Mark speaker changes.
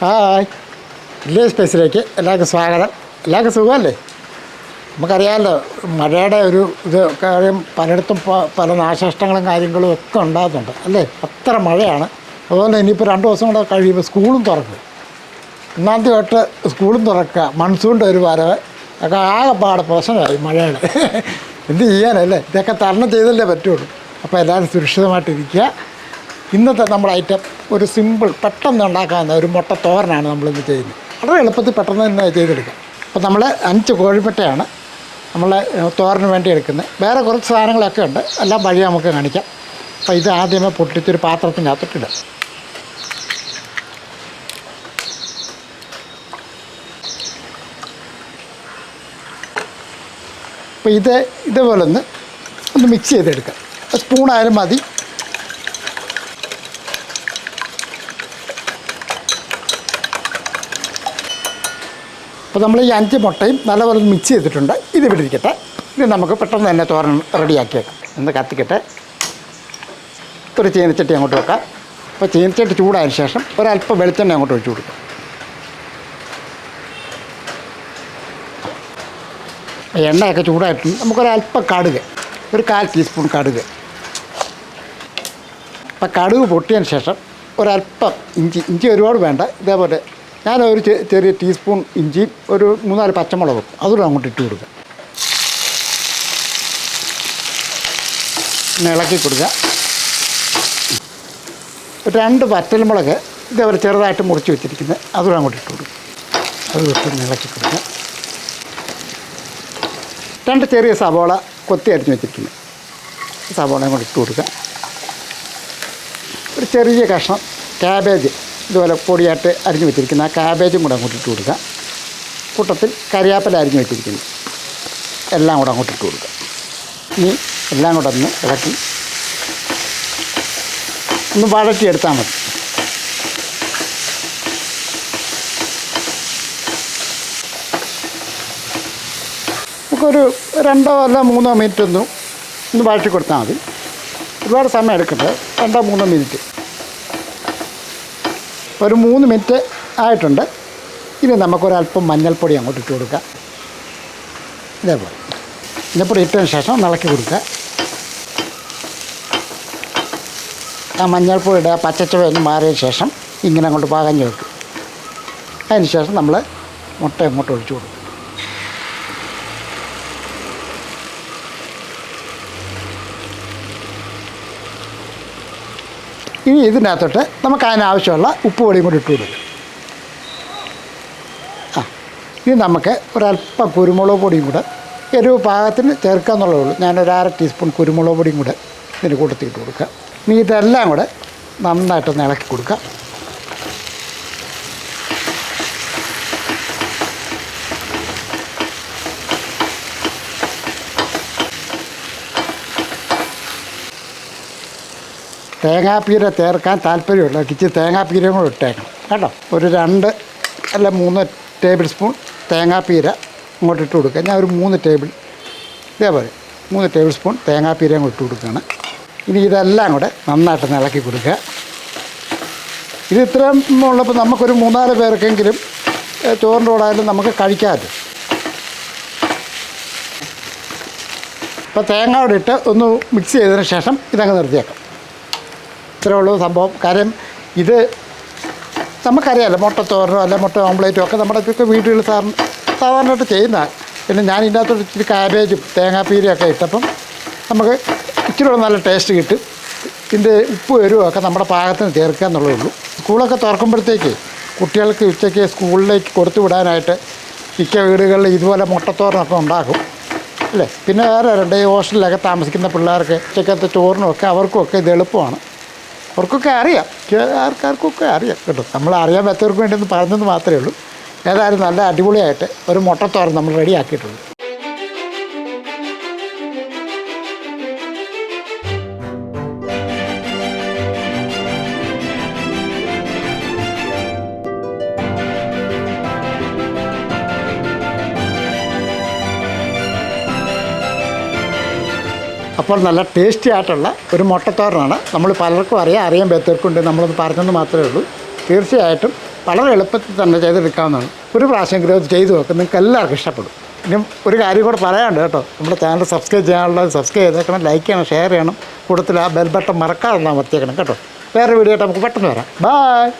Speaker 1: Hi. Village സ്പേസിലേക്ക് എല്ലാവർക്കും സ്വാഗതം. എല്ലാവർക്കും സുഖമല്ലേ? നമുക്കറിയാമല്ലോ മഴയുടെ ഒരു ഇത് കാര്യം പലയിടത്തും പല നാശനഷ്ടങ്ങളും കാര്യങ്ങളും ഒക്കെ ഉണ്ടാകുന്നുണ്ട് അല്ലേ? അത്ര മഴയാണ്. അതുപോലെ ഇനിയിപ്പോൾ രണ്ട് ദിവസം കൂടെ കഴിയുമ്പോൾ സ്കൂളും തുറക്കും. ഒന്നാം തീയതി തൊട്ട് സ്കൂളും തുറക്കുക. മൺസൂണിന്റെ ഒരു വരവ്. ഒക്കെ പാട പ്രശ്നമായി മഴയുടെ എന്ത് ചെയ്യാനല്ലേ? ഇതൊക്കെ തരണം ചെയ്തല്ലേ പറ്റുള്ളൂ. അപ്പോൾ എല്ലാവരും സുരക്ഷിതമായിട്ടിരിക്കുക. ഇന്നത്തെ നമ്മുടെ ഐറ്റം ഒരു സിമ്പിൾ പെട്ടെന്ന് ഉണ്ടാക്കാവുന്ന ഒരു മുട്ട തോരനാണ് നമ്മളിന്ന് ചെയ്യുന്നത്. വളരെ എളുപ്പത്തിൽ പെട്ടെന്ന് തന്നെ ചെയ്തെടുക്കാം. അപ്പോൾ നമ്മൾ അഞ്ച് കോഴിമുട്ടയാണ് നമ്മൾ തോരന് വേണ്ടി എടുക്കുന്നത്. വേറെ കുറച്ച് സാധനങ്ങളൊക്കെ ഉണ്ട്. എല്ലാം വഴി നമുക്ക് കാണിക്കാം. അപ്പോൾ ഇത് ആദ്യമേ പൊട്ടിച്ചൊരു പാത്രത്തിനകത്തോട്ടിടാം അപ്പോൾ ഇത് ഇതേപോലെ ഒന്ന് ഒന്ന് മിക്സ് ചെയ്തെടുക്കാം. സ്പൂണായാലും മതി. അപ്പോൾ നമ്മൾ ഈ അഞ്ച് മുട്ടയും നല്ലപോലെ മിക്സ് ചെയ്തിട്ടുണ്ട്. ഇത് ഇവിടെ ഇരിക്കട്ടെ. ഇത് നമുക്ക് പെട്ടെന്ന് തന്നെ തോരൻ റെഡിയാക്കിയേക്കാം ഒന്ന് കത്തിക്കട്ടെ. ഒരു ചീനച്ചട്ടി അങ്ങോട്ട് വെക്കാം. അപ്പോൾ ചീനച്ചട്ടി ചൂടായതിനു ശേഷം ഒരല്പം വെളിച്ചെണ്ണ അങ്ങോട്ട് ഒഴിച്ചു കൊടുക്കാം. എണ്ണയൊക്കെ ചൂടായിട്ടുണ്ട്. നമുക്കൊരല്പം കടുക് ഒരു കാൽ ടീസ്പൂൺ കടുക്. അപ്പോൾ കടുക് പൊട്ടിയതിന് ശേഷം ഒരല്പം ഇഞ്ചി ഇഞ്ചി ഒരുപാട് വേണ്ട. ഇതേപോലെ ഞാൻ ഒരു ചെറിയ ടീസ്പൂൺ ഇഞ്ചി ഒരു മൂന്നാൽ പച്ചമുളകും അതുകൂടെ അങ്ങോട്ട് ഇട്ട് കൊടുക്കുക ഇളക്കി കൊടുക്കുക രണ്ട് വറ്റൽമുളക് ഇതേപോലെ ചെറുതായിട്ട് മുറിച്ച് വെച്ചിരിക്കുന്നത് അതുകൂടെ അങ്ങോട്ട് ഇട്ട് കൊടുക്കും. അത് വിട്ട് ഇളക്കി കൊടുക്കുക രണ്ട് ചെറിയ സവോള കൊത്തി അരിഞ്ഞ് വെച്ചിരിക്കുന്നത് സവോള അങ്ങോട്ട് ഇട്ട് കൊടുക്കുക ഒരു ചെറിയ കഷ്ണം ക്യാബേജ് ഇതുപോലെ പൊടിയായിട്ട് അരിഞ്ഞു വെച്ചിരിക്കുന്ന ആ കാബേജും കൂടെ അങ്ങോട്ട് ഇട്ട് കൊടുക്കുക. കൂട്ടത്തിൽ കരിയാപ്പല അരിഞ്ഞു വെച്ചിരിക്കുന്നു. എല്ലാം കൂടെ അങ്ങോട്ട് ഇട്ട് കൊടുക്കുക. ഇനി എല്ലാം കൂടെ ഒന്ന് ഇളക്കി ഒന്ന് വഴറ്റിയെടുത്താൽ മതി. നമുക്കൊരു രണ്ടോ അല്ല മൂന്നോ മിനിറ്റ് ഒന്ന് ഒന്ന് വഴറ്റി കൊടുത്താൽ മതി. ഒരുപാട് സമയം എടുക്കട്ടെ രണ്ടോ മൂന്നോ മിനിറ്റ് ഒരു മൂന്ന് മിനിറ്റ് ആയിട്ടുണ്ട്. ഇനി നമുക്കൊരല്പം മഞ്ഞൾപ്പൊടി അങ്ങോട്ട് ഇട്ട് കൊടുക്കാം. ഇതേപോലെ. മഞ്ഞൾപ്പൊടി ഇട്ടതിന് ശേഷം നിളക്കി കൊടുക്കുക. ആ മഞ്ഞൾപ്പൊടിയുടെ ആ പച്ചച്ചുവ ഒന്ന് മാറിയ ശേഷം ഇങ്ങനെ അങ്ങോട്ട് പാകഞ്ഞ് വെക്കും. അതിന് ശേഷം നമ്മൾ മുട്ട അങ്ങോട്ട് ഒഴിച്ചു കൊടുക്കും. ഇനി ഇതിനകത്തോട്ട് നമുക്ക് അതിനാവശ്യമുള്ള ഉപ്പ് പൊടിയും കൂടി ഇട്ട് കൊടുക്കും. ആ ഇനി നമുക്ക് ഒരല്പം കുരുമുളക് പൊടിയും കൂടെ എരിവ് പാകത്തിന് ചേർക്കുക ചേർക്കാന്നുള്ളതേ ഉള്ളൂ. ഞാനൊരു അര ടീസ്പൂൺ കുരുമുളക് പൊടിയും കൂടെ ഇതിന് കൂട്ടത്തിൽ ഇട്ട് കൊടുക്കുക ഇനി ഇതെല്ലാം കൂടെ നന്നായിട്ടൊന്ന് ഇളക്കി കൊടുക്കുക തേങ്ങാപ്പീര ചേർക്കാൻ താല്പര്യമുള്ള ഇച്ചിരി തേങ്ങാപ്പീരയും കൂടെ ഇട്ടേക്കണം. കേട്ടോ? ഒരു രണ്ട് അല്ല മൂന്ന് ടേബിൾ സ്പൂൺ തേങ്ങാപ്പീര ഇങ്ങോട്ട് ഇട്ട് കൊടുക്കുക. ഞാൻ ഒരു മൂന്ന് ടേബിൾ ഇതേപോലെ മൂന്ന് ടേബിൾ സ്പൂൺ തേങ്ങാപ്പീരയും കൂടെ ഇട്ട് കൊടുക്കുകയാണ്. ഇനി ഇതെല്ലാം കൂടെ നന്നായിട്ട് ഇളക്കി കൊടുക്കുക. ഇത് ഇത്രയും ഉള്ളപ്പോൾ നമുക്കൊരു മൂന്നാൽ പേർക്കെങ്കിലും ചോറിന്റെ കൂടെ ആയാലും നമുക്ക് കഴിക്കാമല്ലോ. അപ്പോൾ തേങ്ങ ഇട്ട് ഒന്ന് മിക്സ് ചെയ്തതിന് ശേഷം ഇതങ്ങ് നിർത്തിയേക്കാം. ഇത്രേ ഉള്ളൂ സംഭവം. കാര്യം ഇത് നമുക്കറിയാമല്ലോ മുട്ടത്തോരനോ അല്ല മുട്ട ഓംപ്ലേറ്റോ ഒക്കെ നമ്മുടെ ഒക്കെ വീടുകളിൽ സാറിന് സാധാരണയായിട്ട് ചെയ്യുന്നതാണ് പിന്നെ ഞാൻ ഇതിന്റെ അകത്തോട്ട് ഇച്ചിരി കാബേജും തേങ്ങാപ്പീരും ഒക്കെ ഇട്ടപ്പം നമുക്ക് ഇച്ചിരി കൂടെ നല്ല ടേസ്റ്റ് കിട്ടും. ഇതിന്റെ ഉപ്പ് എരിവും ഒക്കെ നമ്മുടെ പാകത്തിന് ചേർക്കുക എന്നുള്ളതേ ഉള്ളൂ. സ്കൂളൊക്കെ തുറക്കുമ്പോഴത്തേക്ക് കുട്ടികൾക്ക് ഉച്ചയ്ക്ക് സ്കൂളിലേക്ക് കൊടുത്തു വിടാനായിട്ട് മിക്ക വീടുകളിൽ ഇതുപോലെ മുട്ടത്തോരനൊക്കെ ഉണ്ടാക്കും. അല്ലേ? പിന്നെ വേറെ രണ്ട് ഹോസ്റ്റലിലൊക്കെ താമസിക്കുന്ന പിള്ളേർക്ക് ഉച്ചക്കത്തെ അവർക്കും ഒക്കെ ഇത് എളുപ്പമാണ്. അവർക്കൊക്കെ അറിയാം. ആൾക്കാർക്കൊക്കെ അറിയാം കേട്ടോ. നമ്മൾ അറിയാൻ പറ്റവർക്ക് വേണ്ടി ഒന്ന് പറഞ്ഞെന്ന് മാത്രമേ ഉള്ളൂ. ഏതായാലും നല്ല അടിപൊളിയായിട്ട് ഒരു മുട്ടത്തോരൻ നമ്മൾ റെഡിയാക്കിയിട്ടുണ്ട് അപ്പോൾ നല്ല ടേസ്റ്റി ആയിട്ടുള്ള ഒരു മുട്ടത്തോരനാണ് നമ്മൾ പലർക്കും അറിയാം അറിയാൻ പറ്റവർക്കുണ്ട് നമ്മളത് പറഞ്ഞെന്ന് മാത്രമേ ഉള്ളൂ. തീർച്ചയായിട്ടും വളരെ എളുപ്പത്തിൽ തന്നെ ചെയ്തെടുക്കാവുന്നതാണ്. ഒരു പ്രാവശ്യമെങ്കിലും അത് ചെയ്തു നോക്കും നിങ്ങൾക്ക് എല്ലാവർക്കും ഇഷ്ടപ്പെടും. ഇനി ഒരു കാര്യം കൂടെ പറയാനുണ്ട് കേട്ടോ. നമ്മുടെ ചാനൽ സബ്സ്ക്രൈബ് ചെയ്യാനുള്ളത് സബ്സ്ക്രൈബ് ചെയ്തേക്കണം ലൈക്ക് ചെയ്യണം ഷെയർ ചെയ്യണം. കൂടുതൽ ആ ബെൽ ബട്ടൺ മറക്കാതെ അമർത്തിയേക്കണം കേട്ടോ. വേറെ വീഡിയോ ആയിട്ട് നമുക്ക് പെട്ടെന്ന് വരാം. ബായ്